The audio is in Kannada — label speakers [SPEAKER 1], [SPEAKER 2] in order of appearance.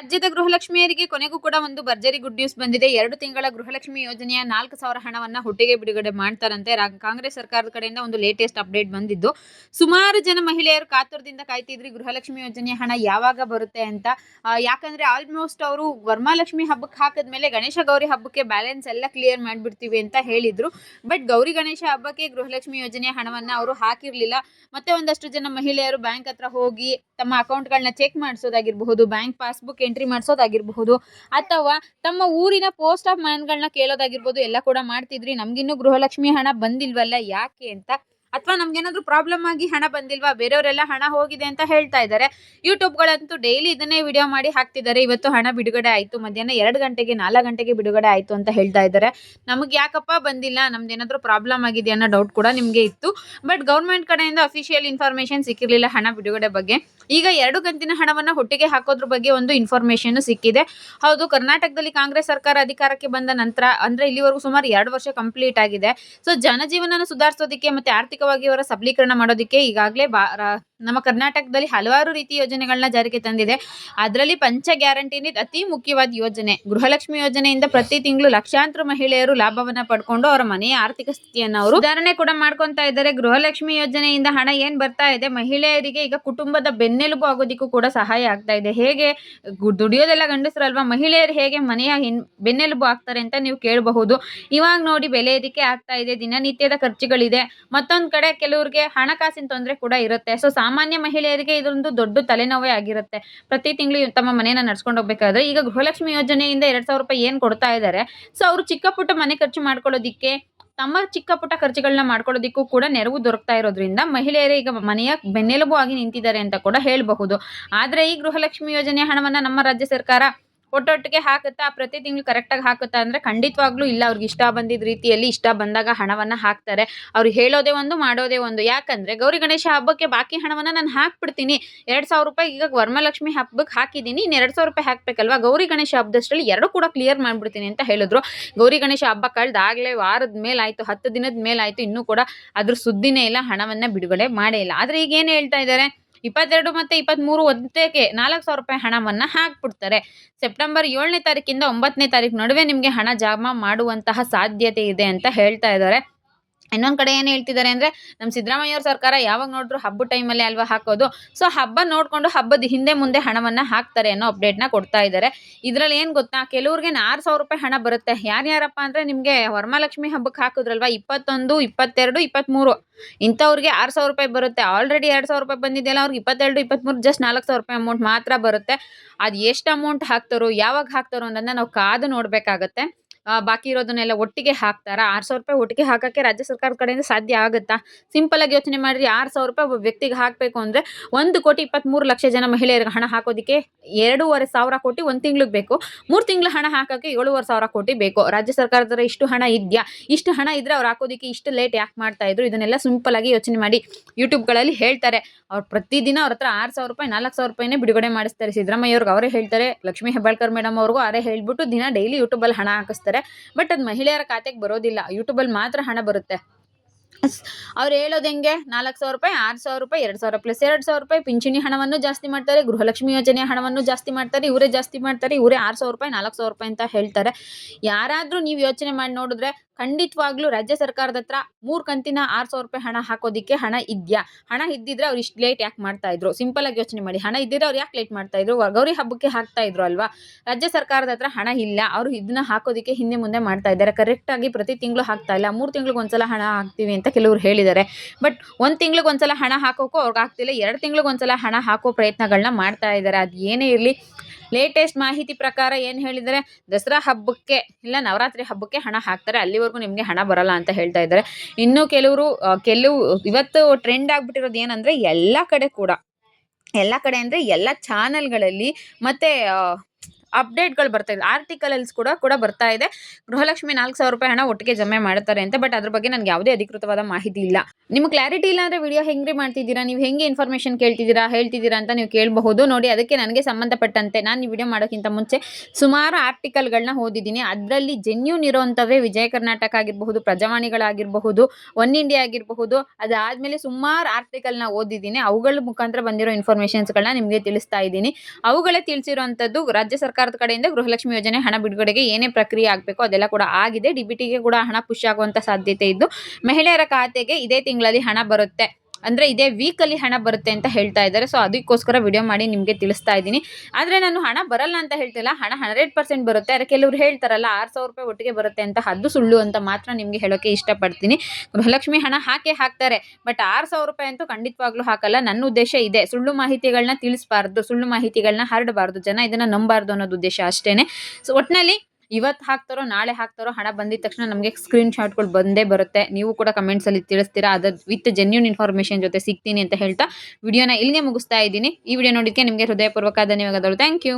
[SPEAKER 1] ರಾಜ್ಯದ ಗೃಹಲಕ್ಷ್ಮಿಯರಿಗೆ ಕೊನೆಗೂ ಕೂಡ ಒಂದು ಭರ್ಜರಿ ಗುಡ್ ನ್ಯೂಸ್ ಬಂದಿದೆ. ಎರಡು ತಿಂಗಳ ಗೃಹಲಕ್ಷ್ಮಿ ಯೋಜನೆಯ ನಾಲ್ಕು ಸಾವಿರ ಹಣವನ್ನ ಹುಟ್ಟಿಗೆ ಬಿಡುಗಡೆ ಮಾಡ್ತಾರಂತೆ. ಕಾಂಗ್ರೆಸ್ ಸರ್ಕಾರದ ಕಡೆಯಿಂದ ಒಂದು ಲೇಟೆಸ್ಟ್ ಅಪ್ಡೇಟ್ ಬಂದಿದ್ದು. ಸುಮಾರು ಜನ ಮಹಿಳೆಯರು ಕಾತುರದಿಂದ ಕಾಯ್ತಿದ್ರಿ, ಗೃಹಲಕ್ಷ್ಮಿ ಯೋಜನೆಯ ಹಣ ಯಾವಾಗ ಬರುತ್ತೆ ಅಂತ. ಯಾಕಂದ್ರೆ ಆಲ್ಮೋಸ್ಟ್ ಅವರು ವರ್ಮಾಲಕ್ಷ್ಮಿ ಹಬ್ಬಕ್ಕೆ ಹಾಕಿದ್ಮೇಲೆ ಗಣೇಶ ಗೌರಿ ಹಬ್ಬಕ್ಕೆ ಬ್ಯಾಲೆನ್ಸ್ ಎಲ್ಲ ಕ್ಲಿಯರ್ ಮಾಡಿಬಿಡ್ತೀವಿ ಅಂತ ಹೇಳಿದ್ರು. ಬಟ್ ಗೌರಿ ಗಣೇಶ ಹಬ್ಬಕ್ಕೆ ಗೃಹಲಕ್ಷ್ಮಿ ಯೋಜನೆಯ ಹಣವನ್ನ ಅವರು ಹಾಕಿರ್ಲಿಲ್ಲ. ಮತ್ತೆ ಒಂದಷ್ಟು ಜನ ಮಹಿಳೆಯರು ಬ್ಯಾಂಕ್ ಹತ್ರ ಹೋಗಿ ತಮ್ಮ ಅಕೌಂಟ್ಗಳನ್ನ ಚೆಕ್ ಮಾಡಿಸೋದಾಗಿರಬಹುದು ಬ್ಯಾಂಕ್ ಪಾಸ್ಬುಕ್ ಎಂಟ್ರಿ ಮಾಡಿಸೋದಾಗಿರಬಹುದು, ಅಥವಾ ತಮ್ಮ ಊರಿನ ಪೋಸ್ಟ್ ಆಫ್ ಮ್ಯಾನ್ಗಳನ್ನ ಕೇಳೋದಾಗಿರ್ಬೋದು, ಎಲ್ಲ ಕೂಡ ಮಾಡ್ತಿದ್ರಿ, ನಮಗಿನ್ನೂ ಗೃಹಲಕ್ಷ್ಮಿ ಹಣ ಬಂದಿಲ್ವಲ್ಲ, ಯಾಕೆ ಅಂತ ಅಥವಾ ನಮ್ಗೇನಾದ್ರೂ ಪ್ರಾಬ್ಲಮ್ ಆಗಿ ಹಣ ಬಂದಿಲ್ವಾ? ಬೇರೆಯವರೆಲ್ಲ ಹಣ ಹೋಗಿದೆ ಅಂತ ಹೇಳ್ತಾ ಇದ್ದಾರೆ. ಯೂಟ್ಯೂಬ್ಗಳಂತೂ ಡೈಲಿ ಇದನ್ನೇ ವಿಡಿಯೋ ಮಾಡಿ ಹಾಕ್ತಿದ್ದಾರೆ. ಇವತ್ತು ಹಣ ಬಿಡುಗಡೆ ಆಯಿತು. ಮಧ್ಯಾಹ್ನ ಎರಡು ಗಂಟೆಗೆ, ನಾಲ್ಕು ಗಂಟೆಗೆ ಬಿಡುಗಡೆ ಆಯಿತು ಅಂತ ಹೇಳ್ತಾ ಇದ್ದಾರೆ. ನಮಗೆ ಯಾಕಪ್ಪ ಬಂದಿಲ್ಲ? ನಮ್ದೇನಾದ್ರೂ ಪ್ರಾಬ್ಲಮ್ ಆಗಿದೆ ಅನ್ನೋ ಡೌಟ್ ಕೂಡ ನಿಮಗೆ ಇತ್ತು. ಬಟ್ ಗೌರ್ಮೆಂಟ್ ಕಡೆಯಿಂದ ಅಫಿಷಿಯಲ್ ಇನ್ಫಾರ್ಮೇಶನ್ ಸಿಕ್ಕಿರಲಿಲ್ಲ ಹಣ ಬಿಡುಗಡೆ ಬಗ್ಗೆ. ಈಗ ಎರಡು ಕಂತಿನ ಹಣವನ್ನು ಹೊಟ್ಟಿಗೆ ಹಾಕೋದ್ರ ಬಗ್ಗೆ ಒಂದು ಇನ್ಫಾರ್ಮೇಶನ್ ಸಿಕ್ಕಿದೆ. ಹೌದು, ಕರ್ನಾಟಕದಲ್ಲಿ ಕಾಂಗ್ರೆಸ್ ಸರ್ಕಾರ ಅಧಿಕಾರಕ್ಕೆ ಬಂದ ನಂತರ ಅಂದ್ರೆ ಇಲ್ಲಿವರೆಗೂ ಸುಮಾರು ಎರಡು ವರ್ಷ ಕಂಪ್ಲೀಟ್ ಆಗಿದೆ. ಸೊ ಜನಜೀವನನ ಸುಧಾರಿಸೋದಕ್ಕೆ ಮತ್ತೆ ಆರ್ಥಿಕವಾಗಿ ಅವರ ಸಬಲೀಕರಣ ಮಾಡೋದಕ್ಕೆ ಈಗಾಗಲೇ ಬಾ ನಮ್ಮ ಕರ್ನಾಟಕದಲ್ಲಿ ಹಲವಾರು ರೀತಿ ಯೋಜನೆಗಳನ್ನ ಜಾರಿಗೆ ತಂದಿದೆ. ಅದರಲ್ಲಿ ಪಂಚ ಗ್ಯಾರಂಟಿನೇ ಅತಿ ಮುಖ್ಯವಾದ ಯೋಜನೆ. ಗೃಹಲಕ್ಷ್ಮಿ ಯೋಜನೆಯಿಂದ ಪ್ರತಿ ತಿಂಗಳು ಲಕ್ಷಾಂತರ ಮಹಿಳೆಯರು ಲಾಭವನ್ನ ಪಡ್ಕೊಂಡು ಅವರ ಮನೆಯ ಆರ್ಥಿಕ ಸ್ಥಿತಿಯನ್ನು ಅವರು ಸುಧಾರಣೆ ಕೂಡ ಮಾಡ್ಕೊಂತಾ ಇದ್ದಾರೆ. ಗೃಹಲಕ್ಷ್ಮಿ ಯೋಜನೆಯಿಂದ ಹಣ ಏನ್ ಬರ್ತಾ ಇದೆ, ಮಹಿಳೆಯರಿಗೆ ಈಗ ಕುಟುಂಬದ ಬೆನ್ನೆಲುಬು ಆಗೋದಿಕ್ಕೂ ಕೂಡ ಸಹಾಯ ಆಗ್ತಾ ಇದೆ. ಹೇಗೆ ದುಡಿಯೋದೆಲ್ಲ ದುಡಿಯೋದೆಲ್ಲ ಗಂಡಸರಲ್ವಾ? ಮಹಿಳೆಯರು ಹೇಗೆ ಮನೆಯ ಹಿನ್ ಬೆನ್ನೆಲುಬು ಆಗ್ತಾರೆ ಅಂತ ನೀವು ಕೇಳಬಹುದು. ಇವಾಗ ನೋಡಿ ಬೆಲೆ ಏರಿಕೆ ಆಗ್ತಾ ಇದೆ, ದಿನನಿತ್ಯದ ಖರ್ಚುಗಳಿದೆ. ಮತ್ತೊಂದ್ ಕಡೆ ಕೆಲವರಿಗೆ ಹಣಕಾಸಿನ ತೊಂದರೆ ಕೂಡ ಇರುತ್ತೆ. ಸೊ ಸಾಮಾನ್ಯ ಮಹಿಳೆಯರಿಗೆ ಇದೊಂದು ದೊಡ್ಡ ತಲೆನೋವೇ ಆಗಿರುತ್ತೆ. ಪ್ರತಿ ತಿಂಗಳು ತಮ್ಮ ಮನೆಯನ್ನ ನಡ್ಸ್ಕೊಂಡು ಹೋಗ್ಬೇಕಾದ್ರೆ ಈಗ ಗೃಹಲಕ್ಷ್ಮಿ ಯೋಜನೆಯಿಂದ ಎರಡ್ ಸಾವಿರ ರೂಪಾಯಿ ಏನ್ ಕೊಡ್ತಾ ಇದ್ದಾರೆ ಸೊ ಅವರು ಚಿಕ್ಕ ಪುಟ್ಟ ಮನೆ ಖರ್ಚು ಮಾಡ್ಕೊಳ್ಳೋದಿಕ್ಕೆ, ತಮ್ಮ ಚಿಕ್ಕ ಪುಟ್ಟ ಖರ್ಚುಗಳನ್ನ ಮಾಡ್ಕೊಳ್ಳೋದಿಕ್ಕೂ ಕೂಡ ನೆರವು ದೊರಕ್ತಾ ಇರೋದ್ರಿಂದ ಮಹಿಳೆಯರೇ ಈಗ ಮನೆಯ ಬೆನ್ನೆಲುಬು ಆಗಿ ನಿಂತಿದ್ದಾರೆ ಅಂತ ಕೂಡ ಹೇಳಬಹುದು. ಆದ್ರೆ ಈ ಗೃಹಲಕ್ಷ್ಮಿ ಯೋಜನೆಯ ಹಣವನ್ನ ನಮ್ಮ ರಾಜ್ಯ ಸರ್ಕಾರ ಒಟ್ಟೊಟ್ಟಿಗೆ ಹಾಕುತ್ತಾ ಪ್ರತಿ ತಿಂಗಳು ಕರೆಕ್ಟಾಗಿ ಹಾಕುತ್ತಾ ಅಂದರೆ ಖಂಡಿತವಾಗ್ಲೂ ಇಲ್ಲ. ಅವ್ರಿಗೆ ಇಷ್ಟ ಬಂದಿದ್ದ ರೀತಿಯಲ್ಲಿ ಇಷ್ಟ ಬಂದಾಗ ಹಣವನ್ನು ಹಾಕ್ತಾರೆ. ಅವ್ರು ಹೇಳೋದೇ ಒಂದು, ಮಾಡೋದೇ ಒಂದು. ಯಾಕಂದರೆ ಗೌರಿ ಗಣೇಶ ಹಬ್ಬಕ್ಕೆ ಬಾಕಿ ಹಣವನ್ನು ನಾನು ಹಾಕ್ಬಿಡ್ತೀನಿ. ಎರಡು ಸಾವಿರ ರೂಪಾಯಿ ಈಗ ವರಮಲಕ್ಷ್ಮಿ ಹಬ್ಬಕ್ಕೆ ಹಾಕಿದ್ದೀನಿ. ಇನ್ನು ಎರಡು ಸಾವಿರ ರೂಪಾಯಿ ಹಾಕಬೇಕಲ್ವ? ಗೌರಿ ಗಣೇಶ ಹಬ್ಬದಷ್ಟರಲ್ಲಿ ಎರಡು ಕೂಡ ಕ್ಲಿಯರ್ ಮಾಡಿಬಿಡ್ತೀನಿ ಅಂತ ಹೇಳಿದ್ರು. ಗೌರಿ ಗಣೇಶ ಹಬ್ಬ ಕಳೆದಾಗಲೇ ವಾರದ ಮೇಲಾಯಿತು, ಹತ್ತು ದಿನದ ಮೇಲಾಯಿತು, ಇನ್ನೂ ಕೂಡ ಅದ್ರ ಸುದ್ದಿನೇ ಇಲ್ಲ, ಹಣವನ್ನು ಬಿಡುಗಡೆ ಮಾಡೇ ಇಲ್ಲ. ಆದರೆ ಈಗೇನು ಹೇಳ್ತಾ ಇದ್ದಾರೆ ಇಪ್ಪತ್ತೆರಡು ಮತ್ತು ಇಪ್ಪತ್ತ್ಮೂರು ಒಂದಕ್ಕೆ ನಾಲ್ಕು ಸಾವಿರ ರೂಪಾಯಿ ಹಣವನ್ನು ಹಾಕ್ಬಿಡ್ತಾರೆ. ಸೆಪ್ಟೆಂಬರ್ ಏಳನೇ ತಾರೀಕಿಂದ ಒಂಬತ್ತನೇ ತಾರೀಕು ನಡುವೆ ನಿಮಗೆ ಹಣ ಜಮಾ ಮಾಡುವಂತಹ ಸಾಧ್ಯತೆ ಇದೆ ಅಂತ ಹೇಳ್ತಾ ಇದ್ದಾರೆ. ಇನ್ನೊಂದ್ ಕಡೆ ಏನು ಹೇಳ್ತಿದ್ದಾರೆ ಅಂದ್ರೆ ನಮ್ಮ ಸಿದ್ದರಾಮಯ್ಯ ಅವ್ರ ಸರ್ಕಾರ ಯಾವಾಗ ನೋಡಿದ್ರು ಹಬ್ಬ ಟೈಮಲ್ಲಿ ಅಲ್ವಾ ಹಾಕೋದು. ಸೊ ಹಬ್ಬ ನೋಡ್ಕೊಂಡು ಹಬ್ಬದ ಹಿಂದೆ ಮುಂದೆ ಹಣವನ್ನ ಹಾಕ್ತಾರೆ ಅನ್ನೋ ಅಪ್ಡೇಟ್ನ ಕೊಡ್ತಾ ಇದ್ದಾರೆ. ಇದ್ರಲ್ಲಿ ಏನು ಗೊತ್ತಾ? ಕೆಲವ್ರಿಗೆ ಆರು ಸಾವಿರ ರೂಪಾಯಿ ಹಣ ಬರುತ್ತೆ. ಯಾರ್ಯಾರಪ್ಪ ಅಂದ್ರೆ ನಿಮಗೆ ವರಮಹಾಲಕ್ಷ್ಮಿ ಹಬ್ಬಕ್ಕೆ ಹಾಕಿದ್ರಲ್ವಾ? ಇಪ್ಪತ್ತೊಂದು, ಇಪ್ಪತ್ತೆರಡು ಇಪ್ಪತ್ತ್ಮೂರು ಇಂಥವ್ರಿಗೆ ಆರು ಸಾವಿರ ರೂಪಾಯಿ ಬರುತ್ತೆ. ಆಲ್ರೆಡಿ ಎರಡು ಸಾವಿರ ರೂಪಾಯಿ ಬಂದಿದೆಯಲ್ಲ, ಅವ್ರಿಗೆ ಇಪ್ಪತ್ತೆರಡು ಇಪ್ಪತ್ತ್ಮೂರು ಜಸ್ಟ್ ನಾಲ್ಕು ಸಾವಿರ ರೂಪಾಯಿ ಅಮೌಂಟ್ ಮಾತ್ರ ಬರುತ್ತೆ. ಅದು ಎಷ್ಟು ಅಮೌಂಟ್ ಹಾಕ್ತಾರೋ, ಯಾವಾಗ ಹಾಕ್ತಾರೋ ಅನ್ನೋದನ್ನ ನಾವು ಕಾದು ನೋಡಬೇಕಾಗತ್ತೆ. ಬಾಕಿ ಇರೋದನ್ನೆಲ್ಲ ಒಟ್ಟಿಗೆ ಹಾಕ್ತಾರಾ? ಆರು ಸಾವಿರ ರೂಪಾಯಿ ಒಟ್ಟಿಗೆ ಹಾಕೋಕ್ಕೆ ರಾಜ್ಯ ಸರ್ಕಾರದ ಕಡೆಯಿಂದ ಸಾಧ್ಯ ಆಗುತ್ತಾ? ಸಿಂಪಲ್ ಆಗಿ ಯೋಚನೆ ಮಾಡಿರಿ ಆರು ಸಾವಿರ ರೂಪಾಯಿ ಒಬ್ಬ ವ್ಯಕ್ತಿಗೆ ಹಾಕಬೇಕು ಅಂದರೆ ಒಂದು ಕೋಟಿ ಇಪ್ಪತ್ತ್ಮೂರು ಲಕ್ಷ ಜನ ಮಹಿಳೆಯರಿಗೆ ಹಣ ಹಾಕೋದಕ್ಕೆ ಎರಡೂವರೆ ಸಾವಿರ ಕೋಟಿ ಒಂದು ತಿಂಗ್ಳಿಗೆ ಬೇಕು. ಮೂರು ತಿಂಗಳು ಹಣ ಹಾಕೋಕ್ಕೆ ಏಳುವರೆ ಸಾವಿರ ಕೋಟಿ ಬೇಕು. ರಾಜ್ಯ ಸರ್ಕಾರದ ಇಷ್ಟು ಹಣ ಇದೆಯಾ? ಇಷ್ಟು ಹಣ ಇದ್ರೆ ಅವ್ರು ಹಾಕೋದಕ್ಕೆ ಇಷ್ಟು ಲೇಟ್ ಯಾಕೆ ಮಾಡ್ತಾ ಇದ್ರು? ಇದನ್ನೆಲ್ಲ ಸಿಂಪಲ್ ಆಗಿ ಯೋಚನೆ ಮಾಡಿ ಯೂಟ್ಯೂಬ್ಗಳಲ್ಲಿ ಹೇಳ್ತಾರೆ. ಅವ್ರು ಪ್ರತಿದಿನ ಅವ್ರ ಹತ್ರ ಆರು ಸಾವಿರ ರೂಪಾಯಿ, ನಾಲ್ಕು ಸಾವಿರ ರೂಪಾಯಿನೇ ಬಿಡುಗಡೆ ಮಾಡಿಸ್ತಾರೆ. ಸಿದ್ದರಾಮಯ್ಯ ಅವ್ರಿಗೆ ಅವರೇ ಹೇಳ್ತಾರೆ. ಲಕ್ಷ್ಮೀ ಹೆಬ್ಬಾಳ್ಕರ್ ಮೇಡಮ್ ಅವ್ರಿಗೂ ಅವರೇ ಹೇಳ್ಬಿಟ್ಟು ದಿನ ಡೈಲಿ ಯೂಟ್ಯೂಬಲ್ಲಿ ಹಣ ಹಾಕಿಸ್ತಾರೆ. ಬಟ್ ಅದು ಮಹಿಳೆಯರ ಖಾತೆಗೆ ಬರೋದಿಲ್ಲ. ಯೂಟ್ಯೂಬಲ್ಲಿ ಮಾತ್ರ ಹಣ ಬರುತ್ತೆ. ಅವ್ರು ಹೇಳೋದು ಹೆಂಗೆ? ನಾಲ್ಕು ಸಾವಿರ ರೂಪಾಯಿ, ಆರು ಸಾವಿರ ರೂಪಾಯಿ, ಎರಡು ಸಾವಿರ ಪ್ಲಸ್ ಎರಡು ಸಾವಿರ ರೂಪಾಯಿ, ಪಿಂಚಣಿ ಹಣವನ್ನು ಜಾಸ್ತಿ ಮಾಡ್ತಾರೆ, ಗೃಹಲಕ್ಷ್ಮಿ ಯೋಜನೆಯ ಹಣವನ್ನು ಜಾಸ್ತಿ ಮಾಡ್ತಾರೆ, ಇವರೇ ಜಾಸ್ತಿ ಮಾಡ್ತಾರೆ, ಇವರೇ ಆರು ಸಾವಿರ ರೂಪಾಯಿ, ನಾಲ್ಕು ಸಾವಿರ ರೂಪಾಯಿ ಅಂತ ಹೇಳ್ತಾರೆ. ಯಾರಾದರೂ ನೀವು ಯೋಚನೆ ಮಾಡಿ ನೋಡಿದ್ರೆ ಖಂಡಿತವಾಗ್ಲೂ ರಾಜ್ಯ ಸರ್ಕಾರದ ಹತ್ರ ಮೂರು ಕಂತಿನ ಆರು ಸಾವಿರ ರೂಪಾಯಿ ಹಣ ಹಾಕೋದಿಕ್ಕೆ ಹಣ ಇದೆಯಾ? ಹಣ ಇದ್ದಿದ್ರೆ ಅವ್ರು ಇಷ್ಟು ಲೇಟ್ ಯಾಕೆ ಮಾಡ್ತಾ ಇದ್ರು? ಸಿಂಪಲ್ ಆಗಿ ಯೋಚನೆ ಮಾಡಿ. ಹಣ ಇದ್ದಿದ್ರೆ ಅವ್ರು ಯಾಕೆ ಲೇಟ್ ಮಾಡ್ತಾ ಇದ್ರು? ಗೌರಿ ಹಬ್ಬಕ್ಕೆ ಹಾಕ್ತಾ ಇದ್ರು ಅಲ್ವಾ? ರಾಜ್ಯ ಸರ್ಕಾರದ ಹತ್ರ ಹಣ ಇಲ್ಲ. ಅವರು ಇದನ್ನ ಹಾಕೋದಿಕ್ಕೆ ಹಿಂದೆ ಮುಂದೆ ಮಾಡ್ತಾ ಇದ್ದಾರೆ. ಕರೆಕ್ಟ್ ಆಗಿ ಪ್ರತಿ ತಿಂಗಳು ಹಾಕ್ತಾ ಇಲ್ಲ. ಮೂರು ತಿಂಗಳಿಗೆ ಒಂದ್ಸಲ ಹಣ ಹಾಕ್ತೀವಿ ಅಂತ ಕೆಲವರು ಹೇಳಿದ್ದಾರೆ. ಬಟ್ ಒಂದು ತಿಂಗಳಿಗೆ ಒಂದ್ಸಲ ಹಣ ಹಾಕೋಕ್ಕೂ ಅವ್ರಿಗೆ ಆಗ್ತಿಲ್ಲ. ಎರಡು ತಿಂಗಳಿಗೆ ಒಂದ್ಸಲ ಹಣ ಹಾಕೋ ಪ್ರಯತ್ನಗಳನ್ನ ಮಾಡ್ತಾ ಇದ್ದಾರೆ. ಅದು ಏನೇ ಇರಲಿ ಲೇಟೆಸ್ಟ್ ಮಾಹಿತಿ ಪ್ರಕಾರ ಏನು ಹೇಳಿದರೆ, ದಸರಾ ಹಬ್ಬಕ್ಕೆ ಇಲ್ಲ ನವರಾತ್ರಿ ಹಬ್ಬಕ್ಕೆ ಹಣ ಹಾಕ್ತಾರೆ. ಅಲ್ಲಿವರೆಗೂ ನಿಮಗೆ ಹಣ ಬರಲ್ಲ ಅಂತ ಹೇಳ್ತಾ ಇದ್ದಾರೆ. ಇನ್ನು ಕೆಲವರು ಕೆಲವು ಇವತ್ತು ಟ್ರೆಂಡ್ ಆಗಿಬಿಟ್ಟಿರೋದು ಏನಂದ್ರೆ, ಎಲ್ಲ ಕಡೆ ಕೂಡ, ಎಲ್ಲ ಕಡೆ ಅಂದರೆ ಎಲ್ಲ ಚಾನಲ್ಗಳಲ್ಲಿ ಮತ್ತು ಅಪ್ಡೇಟ್ಗಳು ಬರ್ತಾ ಇದೆ. ಆರ್ಟಿಕಲ್ಸ್ ಕೂಡ ಕೂಡ ಬರ್ತಾ ಇದೆ. ಗೃಹಲಕ್ಷ್ಮಿ ನಾಲ್ಕು ಸಾವಿರ ರೂಪಾಯಿ ಹಣ ಒಟ್ಟಿಗೆ ಜಮೆ ಮಾಡ್ತಾರೆ ಅಂತ, ಬಟ್ ಅದ್ರ ಬಗ್ಗೆ ನನಗೆ ಯಾವುದೇ ಅಧಿಕೃತವಾದ ಮಾಹಿತಿ ಇಲ್ಲ. ನಿಮ್ಗೆ ಕ್ಲಾರಿಟಿ ಇಲ್ಲ ಅಂದ್ರೆ ವಿಡಿಯೋ ಹೆಂಗ್ರಿ ಮಾಡ್ತಿದ್ದೀರಾ? ನೀವು ಹೆಂಗೆ ಇನ್ಫಾರ್ಮೇಷನ್ ಕೇಳ್ತಿದ್ದೀರಾ, ಹೇಳ್ತಿದ್ದೀರಾ ಅಂತ ನೀವು ಕೇಳಬಹುದು. ನೋಡಿ, ಅದಕ್ಕೆ ನನಗೆ ಸಂಬಂಧಪಟ್ಟಂತೆ ನಾನು ಈ ವಿಡಿಯೋ ಮಾಡೋಕ್ಕಿಂತ ಮುಂಚೆ ಸುಮಾರು ಆರ್ಟಿಕಲ್ಗಳನ್ನ ಓದಿದ್ದೀನಿ. ಅದರಲ್ಲಿ ಜೆನ್ಯೂನ್ ಇರೋವಂಥವೇ ವಿಜಯ ಕರ್ನಾಟಕ ಆಗಿರಬಹುದು, ಪ್ರಜಾವಾಣಿಗಳಾಗಿರಬಹುದು, ಒನ್ ಇಂಡಿಯಾ ಆಗಿರಬಹುದು. ಅದಾದಮೇಲೆ ಸುಮಾರು ಆರ್ಟಿಕಲ್ನ ಓದಿದ್ದೀನಿ. ಅವುಗಳ ಮುಖಾಂತರ ಬಂದಿರೋ ಇನ್ಫಾರ್ಮೇಷನ್ಸ್ಗಳನ್ನ ನಿಮಗೆ ತಿಳಿಸ್ತಾ ಇದ್ದೀನಿ. ಅವುಗಳೇ ತಿಳಿಸಿರುವಂಥದ್ದು ರಾಜ್ಯ ಸರ್ಕಾರದ ಕಡೆಯಿಂದ ಗೃಹಲಕ್ಷ್ಮಿ ಯೋಜನೆ ಹಣ ಬಿಡುಗಡೆಗೆ ಏನೇ ಪ್ರಕ್ರಿಯೆ ಆಗಬೇಕು ಅದೆಲ್ಲ ಕೂಡ ಆಗಿದೆ. ಡಿಬಿಟಿಗೆ ಕೂಡ ಹಣ ಪುಷ್ ಆಗುವಂತ ಸಾಧ್ಯತೆ ಇದ್ದು, ಮಹಿಳೆಯರ ಖಾತೆಗೆ ಇದೇ ತಿಂಗಳಲ್ಲಿ ಹಣ ಬರುತ್ತೆ. ಅಂದರೆ ಇದೇ ವೀಕಲ್ಲಿ ಹಣ ಬರುತ್ತೆ ಅಂತ ಹೇಳ್ತಾ ಇದ್ದಾರೆ. ಸೊ ಅದಕ್ಕೋಸ್ಕರ ವಿಡಿಯೋ ಮಾಡಿ ನಿಮಗೆ ತಿಳಿಸ್ತಾ ಇದ್ದೀನಿ. ಆದರೆ ನಾನು ಹಣ ಬರಲ್ಲ ಅಂತ ಹೇಳ್ತಿಲ್ಲ. ಹಣ ಹಂಡ್ರೆಡ್ ಪರ್ಸೆಂಟ್ ಬರುತ್ತೆ. ಆದರೆ ಕೆಲವರು ಹೇಳ್ತಾರಲ್ಲ, ಆರು ಸಾವಿರ ರೂಪಾಯಿ ಒಟ್ಟಿಗೆ ಬರುತ್ತೆ ಅಂತ ಅದು ಸುಳ್ಳು ಅಂತ ಮಾತ್ರ ನಿಮಗೆ ಹೇಳೋಕ್ಕೆ ಇಷ್ಟಪಡ್ತೀನಿ. ಗೃಹಲಕ್ಷ್ಮಿ ಹಣ ಹಾಕೇ ಹಾಕ್ತಾರೆ. ಬಟ್ ಆರು ಸಾವಿರ ರೂಪಾಯಿ ಅಂತೂ ಖಂಡಿತವಾಗ್ಲೂ ಹಾಕಲ್ಲ. ನನ್ನ ಉದ್ದೇಶ ಇದೆ. ಸುಳ್ಳು ಮಾಹಿತಿಗಳನ್ನ ತಿಳಿಸಬಾರ್ದು. ಸುಳ್ಳು ಮಾಹಿತಿಗಳನ್ನ ಹರಡಬಾರ್ದು. ಜನ ಇದನ್ನು ನಂಬಾರ್ದು ಅನ್ನೋದು ಉದ್ದೇಶ ಅಷ್ಟೇ ಸೊ ಒಟ್ಟಿನಲ್ಲಿ ಇವತ್ತು ಹಾಕ್ತಾರೋ, ನಾಳೆ ಹಾಕ್ತಾರೋ ಹಣ ಬಂದಿದ ತಕ್ಷಣ ನಮಗೆ ಸ್ಕ್ರೀನ್ ಶಾಟ್ಗಳು ಬಂದೇ ಬರುತ್ತೆ. ನೀವು ಕೂಡ ಕಮೆಂಟ್ಸಲ್ಲಿ ತಿಳಿಸ್ತೀರಾ? ಅದ್ರ ವಿತ್ ಜೆನ್ಯೂನ್ ಇನ್ಫಾರ್ಮೇಷನ್ ಜೊತೆ ಸಿಗ್ತೀನಿ ಅಂತ ಹೇಳ್ತಾ ವಿಡಿಯೋನ ಇಲ್ಲಿಗೆ ಮುಗಿಸ್ತಾ ಇದ್ದೀನಿ. ಈ ವಿಡಿಯೋ ನೋಡಿದ್ದಕ್ಕೆ ನಿಮಗೆ ಹೃದಯಪೂರ್ವಕ ಧನ್ಯವಾದಗಳು. Thank you